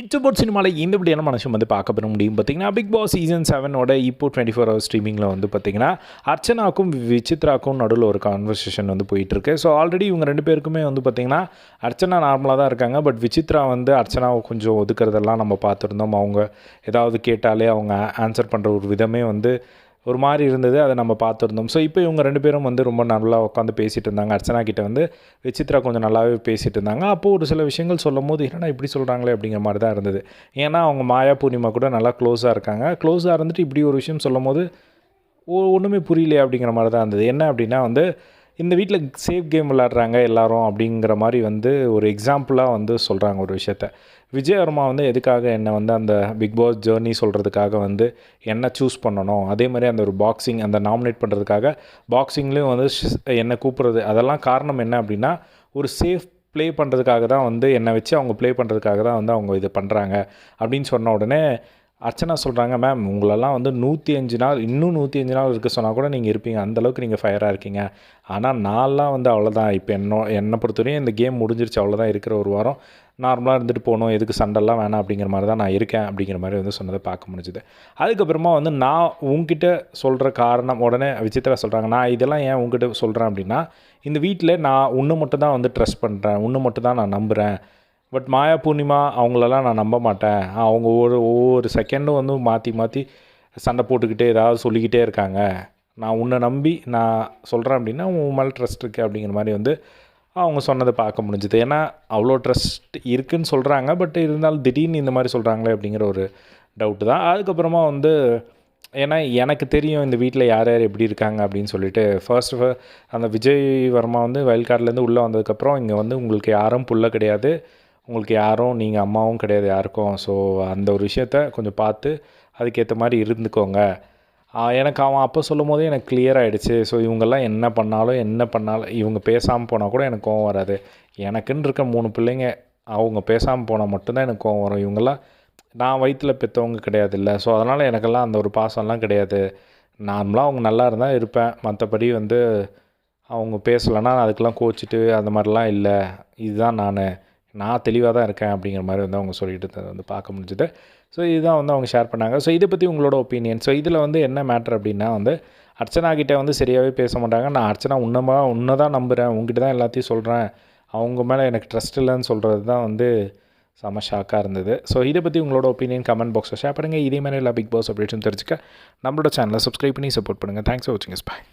இட்டுபோட் சினிமாவில் இந்த விடியான மனுஷன் வந்து பார்க்க பெற முடியும் பார்த்தீங்கன்னா பிக் பாஸ் சீசன் செவனோட இப்போ டுவெண்ட்டி ஃபோர் ஹவர் ஸ்ட்ரீமிங்கில் வந்து பார்த்தீங்கன்னா அர்ச்சனாக்கும் விசித்ராக்கும் நடுவில் ஒரு கான்வர்சேஷன் வந்து போயிட்டுருக்கு. ஸோ ஆல்ரெடி இவங்க ரெண்டு பேருக்குமே வந்து பார்த்திங்கன்னா அர்ச்சனா நார்மலாக தான் இருக்காங்க. பட் விசித்ரா வந்து அர்ச்சனாவை கொஞ்சம் ஒதுக்கிறதெல்லாம் நம்ம பார்த்துருந்தோம். அவங்க ஏதாவது கேட்டாலே அவங்க ஆன்சர் பண்ணுற ஒரு விதமே வந்து ஒரு மாதிரி இருந்தது அதை நம்ம பார்த்துருந்தோம். ஸோ இப்போ இவங்க ரெண்டு பேரும் வந்து ரொம்ப நல்லா உட்காந்து பேசிகிட்டு இருந்தாங்க. அர்ச்சனா கிட்ட வந்து விசித்ரா கொஞ்சம் நல்லாவே பேசிகிட்டு இருந்தாங்க. அப்போது ஒரு சில விஷயங்கள் சொல்லும் போது என்னடா இப்படி சொல்கிறாங்களே அப்படிங்கிற மாதிரி தான் இருந்தது. ஏன்னா அவங்க மாயா பூர்ணிமா கூட நல்லா க்ளோஸாக இருக்காங்க. க்ளோஸாக இருந்துட்டு இப்படி ஒரு விஷயம் சொல்லும் போது ஒன்றுமே புரியலையே அப்படிங்கிற மாதிரி தான் இருந்தது. என்ன அப்படின்னா வந்து இந்த வீட்டில் சேஃப் கேம் விளாட்றாங்க எல்லாரும் அப்படிங்கிற மாதிரி வந்து ஒரு எக்ஸாம்பிளாக வந்து சொல்கிறாங்க ஒரு விஷயத்த. விஜயவர்மா வந்து எதுக்காக என்னை வந்து அந்த பிக் பாஸ் ஜேர்னி சொல்கிறதுக்காக வந்து என்ன சூஸ் பண்ணணும்? அதே மாதிரி அந்த ஒரு பாக்ஸிங் அந்த நாமினேட் பண்ணுறதுக்காக பாக்ஸிங்லேயும் வந்து என்ன என்னை கூப்பிட்றது. அதெல்லாம் காரணம் என்ன அப்படின்னா ஒரு சேஃப் ப்ளே பண்ணுறதுக்காக தான் வந்து என்னை வச்சு அவங்க ப்ளே பண்ணுறதுக்காக தான் வந்து அவங்க இது பண்ணுறாங்க அப்படின்னு சொன்ன உடனே அர்ச்சனா சொல்கிறாங்க மேம் உங்களெல்லாம் வந்து நூற்றி அஞ்சு நாள் இன்னும் நூற்றி அஞ்சு நாள் இருக்க சொன்னால் கூட நீங்கள் இருப்பீங்க. அந்தளவுக்கு நீங்கள் ஃபயராக இருக்கீங்க. ஆனால் நான்லாம் வந்து அவ்வளோதான் இப்போ என்ன என்னை பொறுத்தவரையும் இந்த கேம் முடிஞ்சிருச்சு. அவ்வளோதான் இருக்கிற ஒரு வாரம். நார்மலாக இருந்துட்டு போகணும். எதுக்கு சண்டெல்லாம் வேணாம் அப்படிங்கிற மாதிரி தான் நான் இருக்கேன் அப்படிங்கிற மாதிரி வந்து சொன்னதை பார்க்க முடிஞ்சுது. அதுக்கப்புறமா வந்து நான் உங்ககிட்ட சொல்கிற காரணம் உடனே விசித்திரா சொல்கிறாங்க நான் இதெல்லாம் ஏன் உங்ககிட்ட சொல்கிறேன் அப்படின்னா இந்த வீட்டில் நான் ஒன்று மட்டும் தான் வந்து ட்ரஸ்ட் பண்ணுறேன் ஒன்று மட்டும் தான் நான் நம்புகிறேன் பட் மாயா பூர்ணிமா அவங்களெல்லாம் நான் நம்ப மாட்டேன். அவங்க ஒரு ஒவ்வொரு செகண்டும் வந்து மாற்றி மாற்றி சண்டை போட்டுக்கிட்டே ஏதாவது சொல்லிக்கிட்டே இருக்காங்க. நான் உன்னை நம்பி நான் சொல்கிறேன் அப்படின்னா உன் மேலே ட்ரஸ்ட் இருக்குது அப்படிங்கிற மாதிரி வந்து அவங்க சொன்னதை பார்க்க முடிஞ்சுது. ஏன்னா அவ்வளோ ட்ரஸ்ட் இருக்குன்னு சொல்கிறாங்க பட் இருந்தாலும் திடீர்னு இந்த மாதிரி சொல்கிறாங்களே அப்படிங்கிற ஒரு டவுட்டு தான். அதுக்கப்புறமா வந்து ஏன்னா எனக்கு தெரியும் இந்த வீட்டில் யார் யார் எப்படி இருக்காங்க அப்படின்னு சொல்லிட்டு. ஃபர்ஸ்ட் அந்த விஜய் வர்மா வந்து வயல்காட்லேருந்து உள்ளே வந்ததுக்கப்புறம் இங்கே வந்து உங்களுக்கு யாரும் புள்ள கிடையாது. உங்களுக்கு யாரும் நீங்கள் அம்மாவும் கிடையாது யாருக்கும். ஸோ அந்த ஒரு விஷயத்த கொஞ்சம் பார்த்து அதுக்கேற்ற மாதிரி இருந்துக்கோங்க. எனக்கு அவன் அப்போ சொல்லும் போதே எனக்கு கிளியர் ஆகிடுச்சு ஸோ இவங்கெல்லாம் என்ன பண்ணாலும் என்ன பண்ணாலும் இவங்க பேசாமல் போனால் கூட எனக்கு கோவம் வராது. எனக்குன்னு இருக்க மூணு பிள்ளைங்க அவங்க பேசாமல் போனால் மட்டும்தான் எனக்கு கோவம் வரும். இவங்கெல்லாம் நான் வயிற்றில் பெற்றவங்க கிடையாது இல்லை ஸோ அதனால் எனக்கெல்லாம் அந்த ஒரு பாசம்லாம் கிடையாது. நார்மலாக அவங்க நல்லா இருந்தால் இருப்பேன். மற்றபடி வந்து அவங்க பேசலைன்னா அதுக்கெல்லாம் கோச்சிட்டு அந்த மாதிரிலாம் இல்லை. இதுதான் நான். நான் தெளிவாக தான் இருக்கேன் அப்படிங்கிற மாதிரி வந்து அவங்க சொல்லிட்டு இருந்ததை வந்து பார்க்க முடிஞ்சுது. ஸோ இதுதான் வந்து அவங்க ஷேர் பண்ணாங்க. ஸோ இதை பற்றி உங்களோட ஒப்பீனியன் ஸோ இதில் வந்து என்ன மேட்ரு அப்படின்னா வந்து அர்ச்சனா கிட்டே வந்து சரியாகவே பேச மாட்டாங்க. நான் அர்ச்சனா உன்னமாக உன்னை தான் நம்புகிறேன் உங்ககிட்ட தான் எல்லாத்தையும் சொல்கிறேன் அவங்க மேலே எனக்கு ட்ரஸ்ட் இல்லைன்னு சொல்கிறது தான் வந்து செம ஷாக்காக இருந்தது. ஸோ இதை பற்றி உங்களோட ஒப்பீனியன் கமெண்ட் பாக்ஸில் ஷேர் பண்ணுங்கள் இதே மாதிரி எல்லா பிக் பாஸ் அப்டேட்ஸும் தெரிஞ்சுக்க. நம்மளோட சேனலை சப்ஸ்கிரைப் பண்ணி சப்போர்ட் பண்ணுங்கள் தேங்க்ஸ் ஃபார் வாட்சிங் பாய்